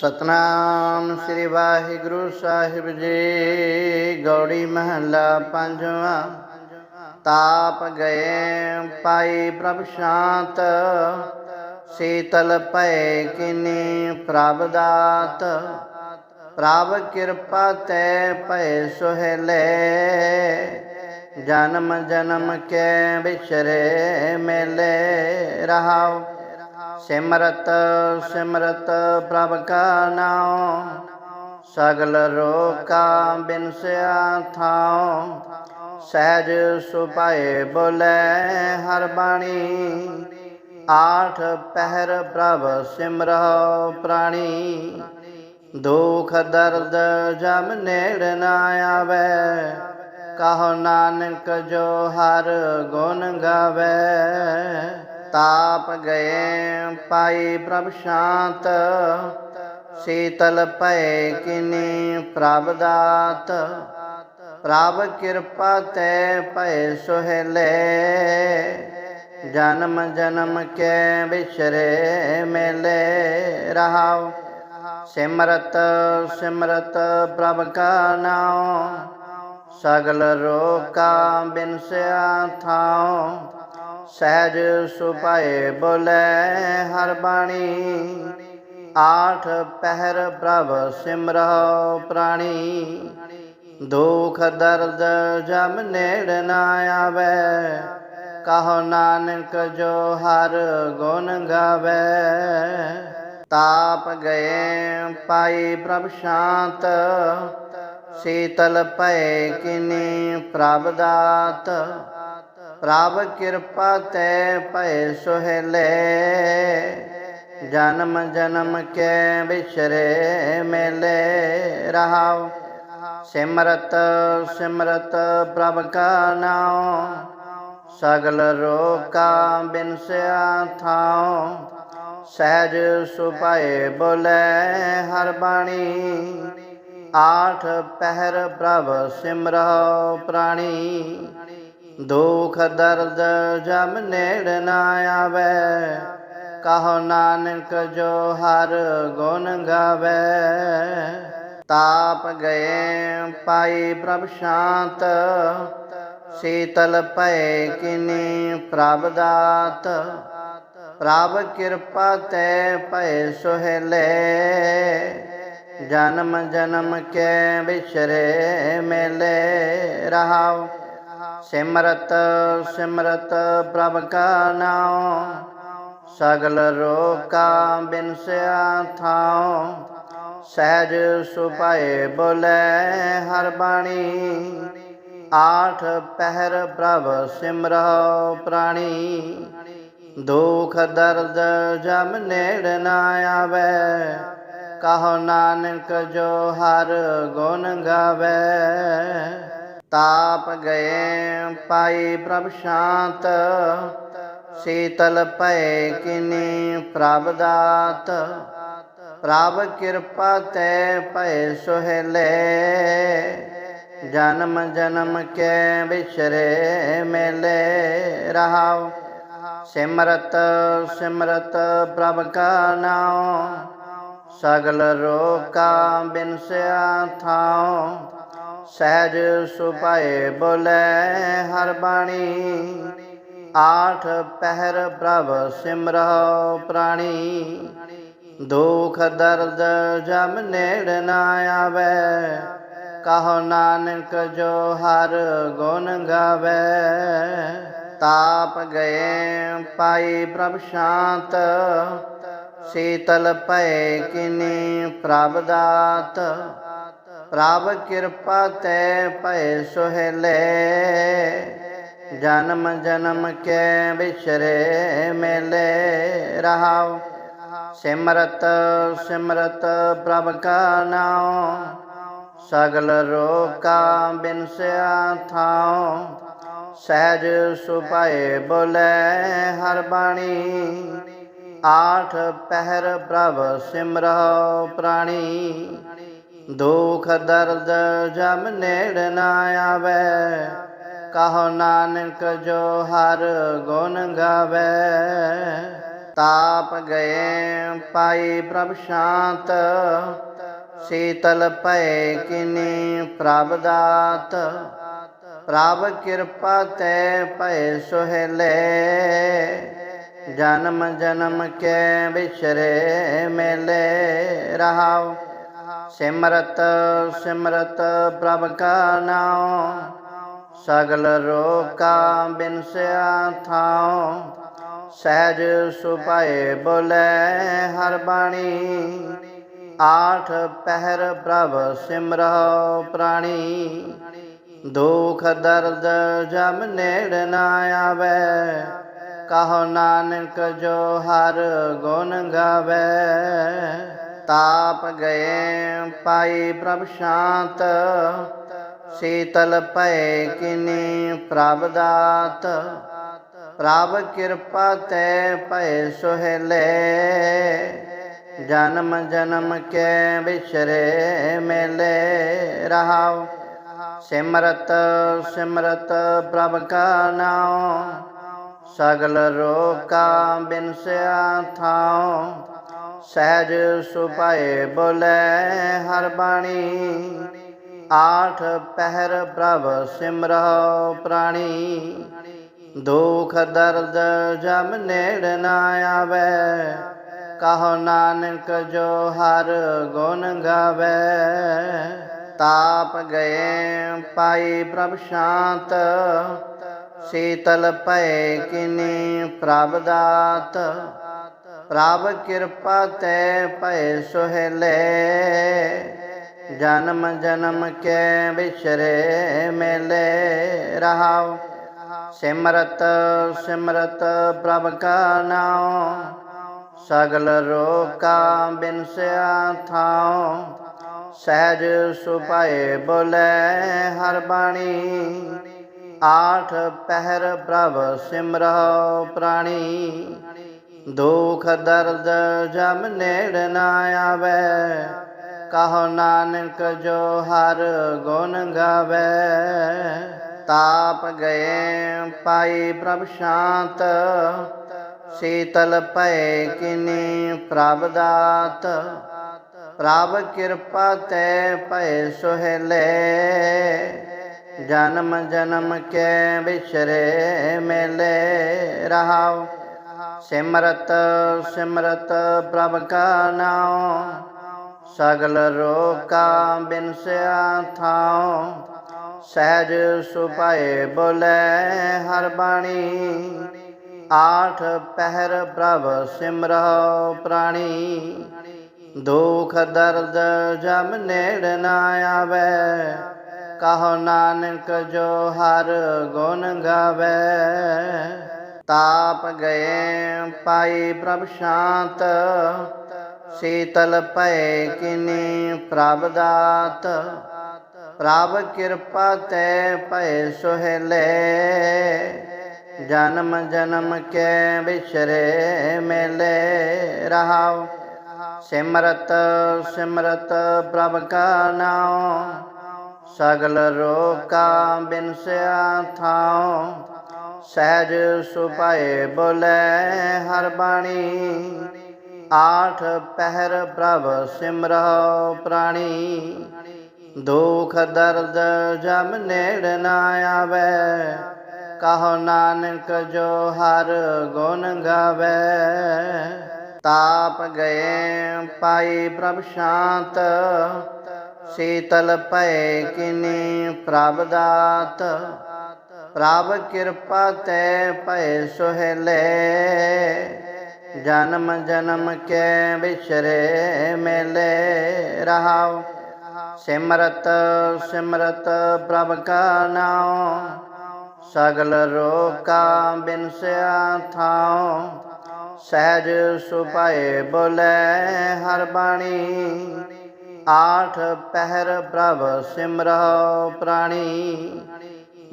ਸਤਨਾਮ ਸ੍ਰੀ ਵਾਹਿਗੁਰੂ ਸਾਹਿਬ ਜੀ। ਗੌੜੀ ਮਹੱਲਾ ਪੰਜਵਾਂ। ਤਾਪ ਗਏ ਪਾਈ ਪ੍ਰਭ ਸ਼ਾਂਤ। ਸੀਤਲ ਭਏ ਕਿਨੀ ਪ੍ਰਭ ਦਾਤ। ਪ੍ਰਭ ਕਿਰਪਾ ਤੇ ਭਏ ਸੁਹਲੇ। ਜਨਮ ਜਨਮ ਕੇ ਵਿਚਰੇ ਮੇਲੇ ਰਹਾਉ। ਸਿਮਰਤ ਸਿਮਰਤ ਪ੍ਰਭ ਕਾ ਨਾਮ ਸਗਲ ਰੋਕਾ ਬਿਨਸਿਆ ਥਾਉ। ਸਹਿਜ ਸੁਪਾਏ ਬੋਲੇ ਹਰ ਬਾਣੀ, ਆਠ ਪਹਿਰ ਪ੍ਰਭ ਸਿਮਰਹੁ ਪ੍ਰਾਣੀ। ਦੁਖ ਦਰਦ ਜਮ ਨੇੜ ਨਾ ਆਵੇ, ਕਹੋ ਨਾਨਕ ਜੋ ਹਰ ਗੁਣ ਗਾਵੇ। ਤਾਪ ਗਏ ਪਾਈ ਪ੍ਰਭ ਸ਼ਾਂਤ, ਸੀਤਲ ਭਏ ਕਿਨੀ ਪ੍ਰਭ ਦਾਤ। ਪ੍ਰਭ ਕਿਰਪਾ ਤੇ ਭਏ ਸੁਹਲੇ, ਜਨਮ ਜਨਮ ਕੇ ਵਿਚਰੇ ਮੇਲੇ ਰਹਾਉ ਸਿਮਰਤ ਸਿਮਰਤ ਪ੍ਰਭ ਕਾ ਨਾਮ ਸਗਲ ਰੋਕਾ ਬਿਨਸਿਆ ਥਾਉ। ਸਹਿਜ ਸੁਪਾਏ ਬੋਲੇ, ਹਰ ਬਾਣੀ। ਆਠ ਪਹਿਰ ਪ੍ਰਭ ਸਿਮਰਹੁ ਪ੍ਰਾਣੀ। ਦੁਖ ਦਰਦ ਜਮ ਨੇੜ ਨਾ ਆਵੇ। ਕਹੋ ਨਾਨਕ ਜੋ ਹਰ ਗੁਣ ਗਾਵੇ। ਤਾਪ ਗਏ ਪਾਈ ਪ੍ਰਭ ਸ਼ਾਂਤ। ਸੀਤਲ ਭਏ ਕਿਨੀ ਪ੍ਰਭ ਦਾਤ। ਪ੍ਰਭ ਕਿਰਪਾ ਤੈ ਭਏ ਸੁਹਲੇ। ਜਨਮ ਜਨਮ ਕੇ ਵਿਚਰੇ ਮੇਲੇ ਰਹਾਉ ਸਿਮਰਤ ਸਿਮਰਤ ਪ੍ਰਭ ਕਾ ਨਾਮ ਸਗਲ ਰੋਕਾ ਬਿਨਸਿਆ ਥਾਉ। ਸਹਿਜ ਸੁਪਾਏ ਬੋਲੇ ਹਰ ਬਾਣੀ। ਆਠ ਪਹਿਰ ਪ੍ਰਭ ਸਿਮਰਹੁ ਪ੍ਰਾਣੀ। ਦੁਖ ਦਰਦ ਜਮ ਨੇੜ ਨਾ ਆਵੇ। ਕਹੋ ਨਾਨਕ ਜੋ ਹਰ ਗੁਣ ਗਾਵੇ। ਤਾਪ ਗਏ ਪਾਈ ਪ੍ਰਭ ਸ਼ਾਂਤ। ਸੀਤਲ ਭਏ ਕਿਨੀ ਪ੍ਰਭ ਦਾਤ। ਪ੍ਰਭ ਕਿਰਪਾ ਤੇ ਭਏ ਸੁਹਲੇ। ਜਨਮ ਜਨਮ ਕੇ ਵਿਚਰੇ ਮੇਲੇ ਰਹਾਉ ਸਿਮਰਤ ਸਿਮਰਤ ਪ੍ਰਭ ਕਾ ਨਾਮ ਸਗਲ ਰੋਕਾ ਬਿਨਸਿਆ ਥਾਉ। ਸਹਿਜ ਸੁਪਾਏ ਬੋਲੇ ਹਰ ਬਾਣੀ, ਆਠ ਪਹਿਰ ਪ੍ਰਭ ਸਿਮਰਹੁ ਪ੍ਰਾਣੀ। ਦੁਖ ਦਰਦ ਜਮ ਨੇੜ ਨਾ ਆਵੇ, ਕਹੋ ਨਾਨਕ ਜੋ ਹਰ ਗੁਣ ਗਾਵੇ। ਤਾਪ ਗਏ ਪਾਈ ਪ੍ਰਭ ਸ਼ਾਂਤ, ਸੀਤਲ ਭਏ ਕਿਨੀ ਪ੍ਰਭ ਦਾਤ। ਪ੍ਰਭ ਕਿਰਪਾ ਤੇ ਭਏ ਸੁਹਲੇ, ਜਨਮ ਜਨਮ ਕੇ ਵਿਚਰੇ ਮੇਲੇ ਰਹਾਉ। ਸਿਮਰਤ ਸਿਮਰਤ ਪ੍ਰਭ ਕਾ ਨਾਮ ਸਗਲ ਰੋਕਾ ਬਿਨਸਿਆ ਥਾਉ। ਸਹਿਜ ਸੁਪਾਏ ਬੋਲੇ ਹਰ ਬਾਣੀ। ਆਠ ਪਹਿਰ ਪ੍ਰਭ ਸਿਮਰਹੁ ਪ੍ਰਾਣੀ। ਦੁਖ ਦਰਦ ਜਮ ਨੇੜ ਨਾ ਆਵੇ। ਕਹੋ ਨਾਨਕ ਜੋ ਹਰ ਗੁਣ ਗਾਵੇ। ਤਾਪ ਗਏ ਪਾਈ ਪ੍ਰਭ ਸ਼ਾਂਤ। ਸੀਤਲ ਭਏ ਕਿਨੀ ਪ੍ਰਭ ਦਾਤ। ਪ੍ਰਭ ਕਿਰਪਾ ਤੈ ਭਏ ਸੁਹਲੇ। ਜਨਮ ਜਨਮ ਕੇ ਵਿਚਰੇ ਮੇਲੇ ਰਹਾਉ। ਸਿਮਰਤ ਸਿਮਰਤ ਪ੍ਰਭ ਕਾ ਨਾਮ ਸਗਲ ਰੋਕਾ ਬਿਨਸਿਆ ਥਾਉ। ਸਹਿਜ ਸੁਪਾਏ ਬੋਲੇ ਹਰ ਬਾਣੀ। ਆਠ ਪਹਿਰ ਪ੍ਰਭ ਸਿਮਰਹੁ ਪ੍ਰਾਣੀ। ਦੁਖ ਦਰਦ ਜਮ ਨੇੜ ਨਾ ਆਵੇ। ਕਹੋ ਨਾਨਕ ਜੋ ਹਰ ਗੁਣ ਗਾਵੇ। ਤਾਪ ਗਏ ਪਾਈ ਪ੍ਰਭ ਸ਼ਾਂਤ। ਸੀਤਲ ਭਏ ਕਿਨੀ ਪ੍ਰਭ ਦਾਤ। ਪ੍ਰਭ ਕਿਰਪਾ ਤੇ ਭਏ ਸੁਹੇਲੇ। ਜਨਮ ਜਨਮ ਕੇ ਵਿਸਰੇ ਮੇਲੇ ਰਹਾਉ ਸਿਮਰਤ ਸਿਮਰਤ ਪ੍ਰਭ ਕਾ ਨਾਮ ਸਗਲ ਰੋਕਾ ਬਿਨਸਿਆ ਥਾਉ। ਸਹਿਜ ਸੁਭਾਏ ਬੋਲੇ ਹਰ ਬਾਣੀ, ਆਠ ਪਹਿਰ ਪ੍ਰਭ ਸਿਮਰਹੁ ਪ੍ਰਾਣੀ। ਦੁਖ ਦਰਦ ਜਮ ਨੇੜ ਨਾ ਆਵੇ, ਕਹੋ ਨਾਨਕ ਜੋ ਹਰ ਗੁਣ ਗਾਵੇ। ਤਾਪ ਗਏ, ਪਾਈ ਪ੍ਰਭ ਸ਼ਾਂਤ। ਸੀਤਲ ਭਏ ਕਿਨੀ ਪ੍ਰਭ ਦਾਤ। ਪ੍ਰਭ ਕਿਰਪਾ ਤੈ ਭਏ ਸੁਹਲੇ। ਜਨਮ ਜਨਮ ਕੇ ਵਿਸਰੇ ਮੇਲੇ ਰਹਾਉ। ਸਿਮਰਤ ਸਿਮਰਤ ਪ੍ਰਭ ਕਾ ਨਾਮ ਸਗਲ ਰੋਕਾ ਬਿਨਸਿਆ ਥਾਉ। ਸਹਿਜ ਸੁਭਾਏ ਬੋਲੇ, ਹਰ ਬਾਣੀ। ਆਠ ਪਹਿਰ ਪ੍ਰਭ ਸਿਮਰਹੁ ਪ੍ਰਾਣੀ। ਦੁਖ ਦਰਦ ਜਮ ਨੇੜ ਨਾ ਆਵੇ। ਕਹੋ ਨਾਨਕ ਜੋ ਹਰ ਗੁਣ ਗਾਵੇ। ਤਾਪ ਗਏ ਪਾਈ ਪ੍ਰਭ ਸ਼ਾਂਤ। ਸੀਤਲ ਭਏ ਕਿਨੀ ਪ੍ਰਭ ਦਾਤ। ਪ੍ਰਭ ਕਿਰਪਾ ਤੈ ਭਏ ਸੁਹੇਲੇ। ਜਨਮ ਜਨਮ ਕੇ ਵਿਸਰੇ ਮੇਲੇ ਰਹਾਉ। ਸਿਮਰਤ ਸਿਮਰਤ ਪ੍ਰਭ ਕਾ ਨਾਮ ਸਗਲ ਰੋਕਾ ਬਿਨਸਿਆ ਥਾਉ। ਸਹਿਜ ਸੁਭਾਏ ਬੋਲੇ ਹਰ ਬਾਣੀ। ਆਠ ਪਹਿਰ ਪ੍ਰਭ ਸਿਮਰਹੁ ਪ੍ਰਾਣੀ। ਦੁਖ ਦਰਦ ਜਮ ਨੇੜ ਨਾ ਆਵੇ। ਕਹੋ ਨਾਨਕ ਜੋ ਹਰ ਗੁਣ ਗਾਵੇ। ਤਾਪ ਗਏ ਪਾਈ ਪ੍ਰਭ ਸ਼ਾਂਤ। ਸੀਤਲ ਭਏ ਕਿਨੀ ਪ੍ਰਭ ਦਾਤ। ਪ੍ਰਭ ਕਿਰਪਾ ਤੇ ਭਏ ਸੁਹੇਲੇ। ਜਨਮ ਜਨਮ ਕੇ ਵਿਸਰੇ ਮੇਲੇ ਰਹਾਉ ਸਿਮਰਤ ਸਿਮਰਤ ਪ੍ਰਭ ਕਾ ਨਾਮ ਸਗਲ ਰੋਕਾ ਬਿਨਸਿਆ ਥਾਉ। ਸਹਿਜ ਸੁਪਾਏ ਬੋਲੇ ਹਰ ਬਾਣੀ, ਆਠ ਪਹਿਰ ਪ੍ਰਭ ਸਿਮਰਹੁ ਪ੍ਰਾਣੀ। ਦੁਖ ਦਰਦ ਜਮ ਨੇੜ ਨਾ ਆਵੇ, ਕਹੋ ਨਾਨਕ ਜੋ ਹਰ ਗੁਣ ਗਾਵੇ। ਤਾਪ ਗਏ ਪਾਈ ਪ੍ਰਭ ਸ਼ਾਂਤ, ਸੀਤਲ ਭਏ ਕਿਨੀ ਪ੍ਰਭ ਦਾਤ। ਪ੍ਰਭ ਕਿਰਪਾ ਤੈ ਭਏ ਸੁਹੇਲੇ, ਜਨਮ ਜਨਮ ਕੇ ਵਿਸਰੇ ਮੇਲੇ ਰਹਾਉ। ਸਿਮਰਤ ਸਿਮਰਤ ਪ੍ਰਭ ਕਾ ਨਾਮ ਸਗਲ ਰੋਕਾ ਬਿਨਸਿਆ ਥਾਉ। ਸਹਿਜ ਸੁਭਾਏ ਬੋਲੇ, ਹਰ ਬਾਣੀ। ਆਠ ਪਹਿਰ ਪ੍ਰਭ ਸਿਮਰਹੁ ਪ੍ਰਾਣੀ। ਦੁਖ ਦਰਦ ਜਮ ਨੇੜ ਨਾ ਆਵੇ। ਕਹੋ ਨਾਨਕ ਜੋ ਹਰ ਗੁਣ ਗਾਵੇ। ਤਾਪ ਗਏ ਪਾਈ ਪ੍ਰਭ ਸ਼ਾਂਤ। ਸੀਤਲ ਭਏ ਕਿਨੀ ਪ੍ਰਭ ਦਾਤ। ਪ੍ਰਭ ਕਿਰਪਾ ਤੈ ਭਏ ਸੁਹਲੇ। ਜਨਮ ਜਨਮ ਕੇ ਵਿਸਰੇ ਮੇਲੇ ਰਹਾਉ ਸਿਮਰਤ ਸਿਮਰਤ ਪ੍ਰਭ ਕਾ ਨਾਮ ਸਗਲ ਰੋਕਾ ਬਿਨਸਿਆ ਥਾਉ। ਸਹਿਜ ਸੁਭਾਏ ਬੋਲੇ ਹਰ ਬਾਣੀ। ਆਠ ਪਹਿਰ ਪ੍ਰਭ ਸਿਮਰਹੁ ਪ੍ਰਾਣੀ।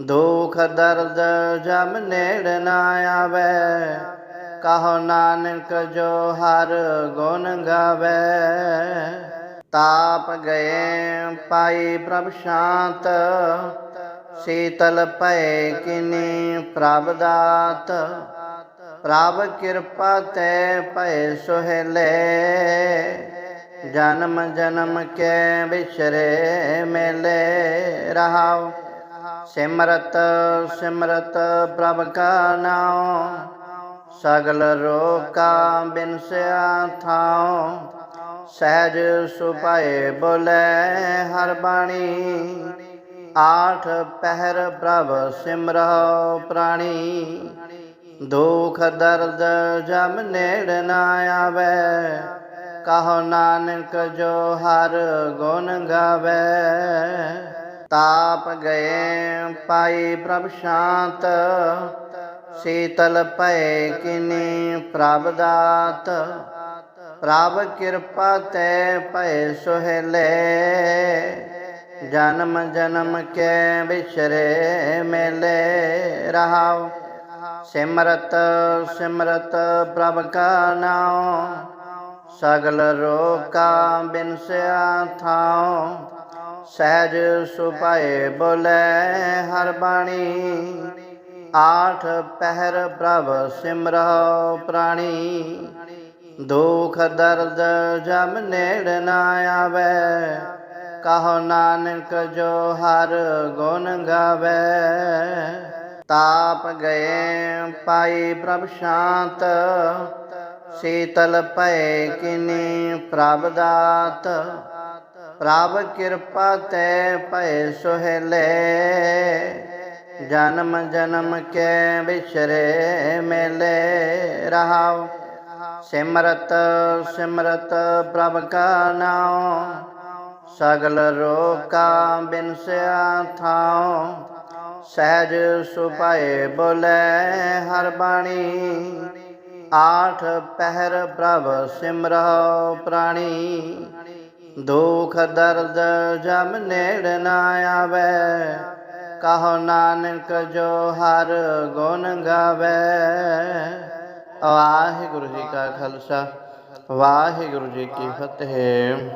ਦੁਖ ਦਰਦ ਜਮ ਨੇੜ ਨਾ ਆਵੇ। ਕਹੋ ਨਾਨਕ ਜੋ ਹਰ ਗੁਣ ਗਾਵੇ। ਤਾਪ ਗਏ ਪਾਈ ਪ੍ਰਭ ਸ਼ਾਂਤ। ਸੀਤਲ ਭਏ ਕਿਨੀ ਪ੍ਰਭ ਦਾਤ। ਪ੍ਰਭ ਕਿਰਪਾ ਤੇ ਭਏ ਸੁਹੇਲੇ। ਜਨਮ ਜਨਮ ਕੇ ਵਿਸਰੇ ਮੇਲੇ ਰਹਾਉ ਸਿਮਰਤ ਸਿਮਰਤ ਪ੍ਰਭ ਕਾ ਨਾਮ ਸਗਲ ਰੋਕਾ ਬਿਨਸਿਆ ਥਾਉ। ਸਹਿਜ ਸੁਪਾਏ ਬੋਲੇ ਹਰ ਬਾਣੀ, ਆਠ ਪਹਿਰ ਪ੍ਰਭ ਸਿਮਰਹੁ ਪ੍ਰਾਣੀ। ਦੁਖ ਦਰਦ ਜਮ ਨੇੜ ਨਾ ਆਵੇ, ਕਹੋ ਨਾਨਕ ਜੋ ਹਰ ਗੁਣ ਗਾਵੇ। ਤਾਪ ਗਏ ਪਾਈ ਪ੍ਰਭ ਸ਼ਾਂਤ, ਸੀਤਲ ਭਏ ਕਿਨੀ ਪ੍ਰਭ ਦਾਤ। ਪ੍ਰਭ ਕਿਰਪਾ ਤੇ ਭਏ ਸੁਹਲੇ, ਜਨਮ ਜਨਮ ਕੇ ਵਿਸਰੇ ਮੇਲੇ ਰਹਾਉ ਸਿਮਰਤ ਸਿਮਰਤ ਪ੍ਰਭ ਕਾ ਨਾਮ ਸਗਲ ਰੋਕਾ ਬਿਨਸਿਆ ਥਾਉ। ਸਹਿਜ ਸੁਪਾਏ ਬੋਲੇ ਹਰ ਬਾਣੀ। ਆਠ ਪਹਿਰ ਪ੍ਰਭ ਸਿਮਰਹੁ ਪ੍ਰਾਣੀ। ਦੁਖ ਦਰਦ ਜਮ ਨੇੜ ਨਾ ਆਵੇ। ਕਹੋ ਨਾਨਕ ਜੋ ਹਰ ਗੁਣ ਗਾਵੇ। ਤਾਪ ਗਏ ਪਾਈ ਪ੍ਰਭ ਸ਼ਾਂਤ। ਸੀਤਲ ਭਏ ਕਿਨੀ ਪ੍ਰਭ ਦਾਤ। ਪ੍ਰਭ ਕਿਰਪਾ ਤੈ ਭਏ ਸੁਹੇਲੇ। ਜਨਮ ਜਨਮ ਕੇ ਵਿਸਰੇ ਮੇਲੇ ਰਹਾਉ ਸਿਮਰਤ ਸਿਮਰਤ ਪ੍ਰਭ ਕਾ ਨਾਮ ਸਗਲ ਰੋਕਾ ਬਿਨਸਿਆ ਥਾਉ। ਸਹਿਜ ਸੁਪਾਏ ਬੋਲੇ ਹਰ ਬਾਣੀ। ਆਠ ਪਹਿਰ ਪ੍ਰਭ ਸਿਮਰਹੁ ਪ੍ਰਾਣੀ। ਦੁਖ ਦਰਦ ਜਮ ਨੇੜ ਨਾ ਆਵੇ। ਕਹੋ ਨਾਨਕ ਜੋ ਹਰ ਗੁਣ ਗਾਵੇ। ਵਾਹਿਗੁਰੂ ਜੀ ਕਾ ਖਾਲਸਾ, ਵਾਹਿਗੁਰੂ ਜੀ ਕੀ ਫਤਿਹ।